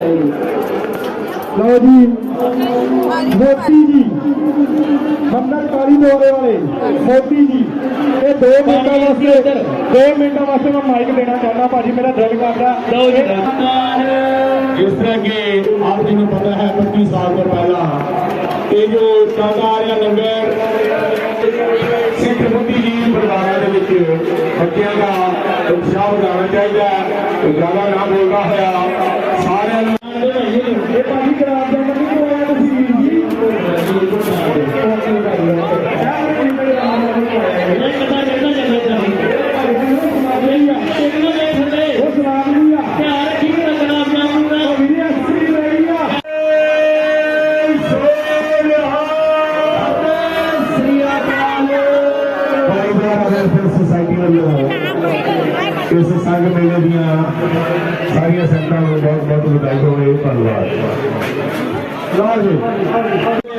ਲਓ ਜੀ ਮੋਤੀ ਜੀ ਮੰਦਰ ਕਾਲੀ ਮੋਰੇ ਵਾਲੇ ਮੋਤੀ ਜੀ ਇਹ 2 ਮਿੰਟਾਂ ਵਾਸਤੇ 2 ਮਿੰਟਾਂ ਵਾਸਤੇ ਮੈਂ ਮਾਈਕ ਦੇਣਾ ਚਾਹੁੰਦਾ ਭਾਜੀ ਮੇਰਾ ਦਿਲ ਕਰਦਾ। ਲਓ ਜੀ ਜਿਸ ਤਰ੍ਹਾਂ ਕਿ ਆਪ ਜੀ ਨੂੰ ਪਤਾ ਹੈ 25 ਸਾਲ ਤੋਂ ਪਹਿਲਾਂ ਇਹ ਜੋ ਚੱਲਦਾ ਆ ਰਿਹਾ ਲੰਗਰ ਸਿੱਖ ਬੁੱਧੀ ਜੀ ਪਰਿਵਾਰਾਂ ਦੇ ਵਿੱਚ ਬੱਚਿਆਂ ਦਾ ਉਤਸ਼ਾਹ ਵਧਾਉਣਾ ਚਾਹੀਦਾ ਜ਼ਿਆਦਾ ਨਾ ਬੋਲਦਾ ਹੋਇਆ ਇਹ ਭਾਜੀ ਕਰਾਰ ਦਾ ਨਹੀਂ ਕੋਇਆ ਤੁਸੀਂ ਵੀਰ ਜੀ ਉਹ ਸਲਾਮ ਨਹੀਂ ਆ ਵੀਰੇ ਅਸਲੀ ਰਹੀ ਆ ਭਾਈ ਬਰਾਦਰ ਵੈਲਫੇਅਰ ਸੁਸਾਇਟੀ ਵੱਲੋਂ ਇਸ ਸੰਗ ਮੇਲੇ ਦੀਆਂ ਸਾਰੀਆਂ ਸੰਗਤਾਂ ਨੂੰ ਬਹੁਤ ਬਹੁਤ ਵਧਾਈ ਹੋਵੇ ਧੰਨਵਾਦ। ਲਓ ਜੀ।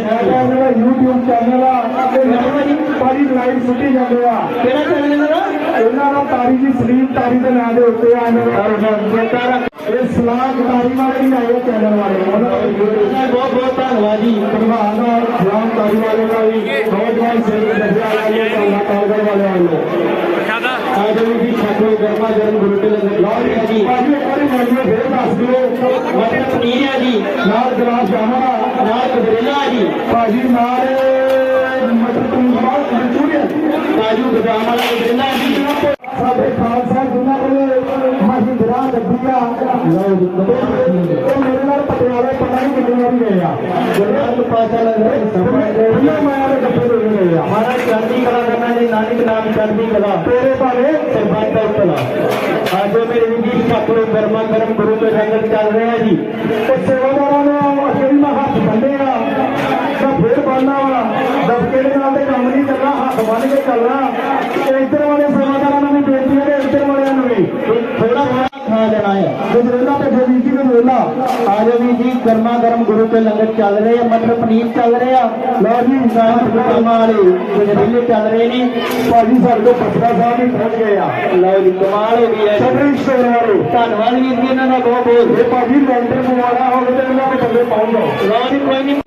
ਸਾਡਾ ਜਿਹੜਾ YouTube ਚੈਨਲ ਆ ਤੇ ਭਾਜੀ ਲਾਈਵ ਸੁੱਟੀ ਜਾਂਦੇ ਆ। ਕਿਹੜਾ ਚੈਨਲ ਮੇਰਾ? ਇਹਨਾਂ ਦਾ ਤਾਰੀ ਜੀ ਸਲੀਮ ਤਾਰੀ ਦੇ ਨਾਂ ਦੇ ਉੱਤੇ ਆ ਇਹਨਾਂ ਦਾ। ਇਹ ਸਲਾਹ ਤਾਰੀ ਵਾਲੇ ਹੀ ਆਏ ਚੈਨਲ ਵਾਲੇ। ਉਹਨਾਂ ਦਾ ਬਹੁਤ ਬਹੁਤ ਧੰਨਵਾਦ ਜੀ। ਪ੍ਰਭਾਤ ਦਾ ਸਲਾਮ ਤਾਰੀ ਵਾਲੇ ਦਾ ਵੀ ਬਹੁਤ ਬਹੁਤ ਸੇਵਾ ਦੱਸਿਆ ਵਾਲੇ ਅੱਲਾਹ ਤਾਲਾ ਵਾਲੇ ਵੱਲੋਂ। ਅੱਜ ਵੀ ਛੱਡੋ ਗਰਮਾ ਗਰਮ ਗੁਰੂ ਕੇ ਲੰਗਰ ਲਾਉਣ ਹੈ ਜੀ। ਭਾਜੀ ਇੱਕ ਵਾਰੀ ਮੈਨੂੰ ਫੇਰ ਦੱਸ ਦਿਓ। ਮਟਰ ਪਨੀਰ ਹੈ ਜੀ। ਨਾਲ ਗਲਾਸ ਜਾਮਾ ਨਾਲ ਹੈ ਜੀ। ਭਾਜੀ ਨਾਲ ਮਟਰ ਪਨੀਰ ਬਾਅਦ ਮਨਚੂਰੀਅਨ ਕਾਜੂ ਬਦਾਮ ਵਾਲਾ ਹੈ ਜੀ। ਸਾਡੇ ਖਾਲਸਾ ਜਿਨ੍ਹਾਂ ਕੋਲ ਮਹਿੰਦਰਾ ਗੱਡੀਆਂ ਲਓ ਜੀ ਉਹ ਮੇਰੇ ਨਾਲ ਪਟਿਆਲੇ ਪਤਾ ਨਹੀਂ ਕਿੰਨੀ ਵਾਰੀ ਗਏ ਆ। ਤੋਂ ਪਾਸਾ ਲੰਗਰ ਉਹਨਾਂ ਮਾਇਆ ਦੇ ਗੱਡੇ ਦੇ ਗਏ ਆ ਹਮਾਰਾ ਚੜ੍ਹਦੀ ਕਲਾ ਕਰਨਾ ਜੀ ਨਾਨਕ ਨਾਮ ਚੜ੍ਹਦੀ ਕਲਾ, ਤੇਰੇ ਬਾਰੇ ਸਰਬੱਤ ਦਾ ਕਲਾ ਅੱਜ ਮੇਰੇ ਵੀ ਜੀ ਗਰਮਾ ਗਰਮ ਗੁਰੂ ਕੇ ਲੰਗਰ ਚੱਲ ਰਿਹਾ ਜੀ। ਤੇ ਸੇਵਾਦਾਰਾਂ ਨੂੰ ਅਕੇਲੀ ਮੈਂ ਹੱਥ ਬੰਨੇ ਤਾਂ ਫੇਰ ਬੰਨਾ ਵਾ। ਦਬਕੇ ਦੇ ਨਾਲ ਤੇ ਕੰਮ ਨਹੀਂ ਕਰਨਾ, ਹੱਥ ਬੰਨ ਕੇ ਚੱਲਣਾ। ਤੇ ਇੱਧਰ ਵਾਲੇ ਸੇਵਾਦਾਰਾਂ ਨੂੰ ਵੀ ਬੇਨਤੀ ਹੈ ਤੇ ਇੱਧਰ ਵਾਲਿਆਂ ਨੂੰ ਵੀ ਥੋੜਾ ਥੋੜਾ ਖਾ ਲੈਣਾ ਹੈ ਗਜਰੇਲਾ ਤੇ ਫੇਰੀ ਆਜੋ ਵੀ ਜੀ ਗਰਮਾ ਗਰਮ ਗੁਰੂ ਕੇ ਲੰਗਰ ਚੱਲ ਰਹੇ ਆ ਮਟਰ ਪਨੀਰ ਚੱਲ ਰਹੇ ਆ ਲਓ ਜੀ ਸਾਹਿਬ ਗੁਰਮਾ ਵਾਲੇ ਜਿਹੜੇ ਚੱਲ ਰਹੇ ਨੇ ਭਾਜੀ ਸਾਡੇ ਕੋਲ ਪਸਰਾ ਸਾਹਿਬ ਵੀ ਪਹੁੰਚ ਗਏ ਆ ਲਓ ਜੀ ਕਮਾਲ ਹੋ ਗਈ ਹੈ ਸਭਰੀ ਸਟੋਰ ਵਾਲੇ ਧੰਨਵਾਦ ਵੀਰ ਜੀ ਇਹਨਾਂ ਦਾ ਬਹੁਤ ਬਹੁਤ ਇਹ ਭਾਜੀ ਲੈਂਟਰ ਪਵਾਣਾ ਹੋਵੇ ਤੇ ਇਹਨਾਂ ਦੇ ਥੱਲੇ ਪਾਉਂ ਲਓ ਜੀ ਕੋਈ ਨਹੀਂ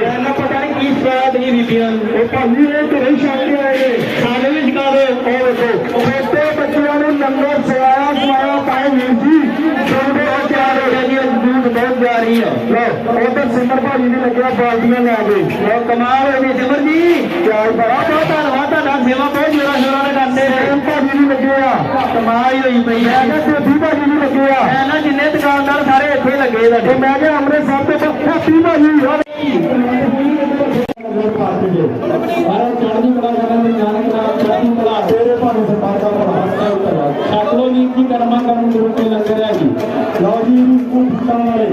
ਇਹਨਾਂ ਪਤਾ ਨਹੀਂ ਕੀ ਸਵਾਦ ਨਹੀਂ ਬੀਬੀਆਂ ਉਹ ਭਾਜੀ ਛੱਡ ਕੇ ਆਏ ਨੂੰ ਸਾਨੂੰ ਵੀ ਬੱਚਿਆਂ ਨੂੰ ਲੰਗਰ ਸਵਾਇਆ ਸਵਾਇਆ ਪਾਏ ਵੀਰ ਜੀ ਤੁਹਾਡੇ ਬਹੁਤ ਤਿਆਰ ਹੋ ਗਿਆ ਜੀ ਦੂਧ ਬਹੁਤ ਜਾ ਰਹੀ ਆ ਲੋ ਉਧਰ ਸਿਮਰ ਭਾਜੀ ਨੇ ਲੱਗਿਆ ਬਾਲਟੀਆਂ ਲੈ ਕੇ ਲੋ ਕਮਾਲ ਹੋ ਗਈ ਸਿਮਰ ਜੀ ਚਾਰ ਪਰ ਬਹੁਤ ਬਹੁਤ ਧੰਨਵਾਦ ਤੁਹਾਡਾ ਸੇਵਾ ਬਹੁਤ ਜੋਰਾਂ ਸ਼ੋਰਾਂ ਨਾਲ ਕਰਦੇ ਨੇ ਸੇਮ ਭਾਜੀ ਨੇ ਲੱਗੇ ਆ ਕਮਾਲ ਹੀ ਹੋਈ ਪਈ ਹੈ। ਮੈਂ ਕਿਹਾ ਸੇਠੀ ਭਾਜੀ ਨੇ ਲੱਗੇ ਆ। ਮੈਂ ਨਾ ਜਿੰਨੇ ਦੁਕਾਨਦਾਰ ਸਾਰੇ ਇੱਥੇ ਲੱਗੇ ਤੇ ਤੁਹਾਡੇ ਮੈਂ ਕਿਹਾ ਅੰਮ੍ਰਿਤਸਰ ਤੋਂ ਸੇਠੀ ਭਾਜੀ ਆ। ਬਾਹਰ ਚੜ੍ਹਦੀ ਕਲਾ ਕਰਨ ਦੇ ਨਾਨਕ ਨਾਮ ਚੜ੍ਹਦੀ ਕਲਾ ਤੇਰੇ ਭਾਵੇਂ ਸਰਕਾਰ ਦਾ ਬੜਾ ਛੱਡ ਲੋ ਜੀ ਕੀ ਕਰਮਾ ਕਰਨ ਗੁਰੂ ਕੇ ਲੰਗਰ ਹੈ ਜੀ ਲਓ ਜੀ ਸਕੂਲ ਫੁੱਟਾਂ ਵਾਲੇ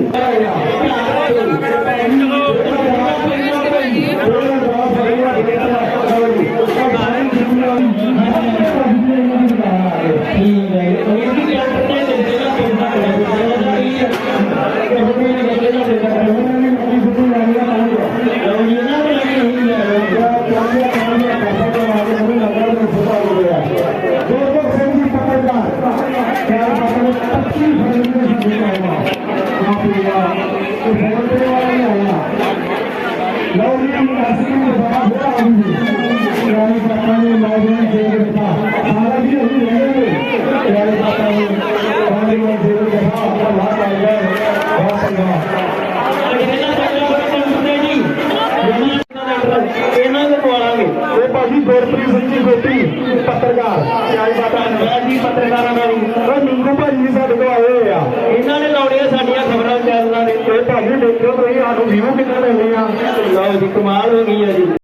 ਇਹਨਾਂ ਦੇ ਪਵਾਲਾਂਗੇ ਇਹ ਭਾਜੀ ਗੁਰਪ੍ਰੀਤ ਸਿੰਘ ਜੀ ਗੋਪੀ ਪੱਤਰਕਾਰ ਚਾਈ ਬਾਤਾਂ ਧੰਨਵਾਦ ਜੀ ਪੱਤਰਕਾਰਾਂ ਦਾ ਵੀ ਉਹ ਨਿੰਗੂ ਭਾਜੀ ਵੀ ਸਾਡੇ ਕੋਲ ਆਏ ਹੋਏ ਆ ਇਹਨਾਂ ਨੇ ਲਾਉਣੀਆਂ ਸਾਡੀਆਂ ਖਬਰਾਂ ਚੈਨਲਾਂ ਦੇ ਇਹ ਭਾਜੀ ਦੇਖਿਓ ਤੁਸੀਂ ਸਾਨੂੰ ਵੀਊ ਕਿੰਨੇ ਮਿਲਦੇ ਆ। ਲਓ ਜੀ ਕਮਾਲ ਹੋ ਗਈ ਹੈ ਜੀ।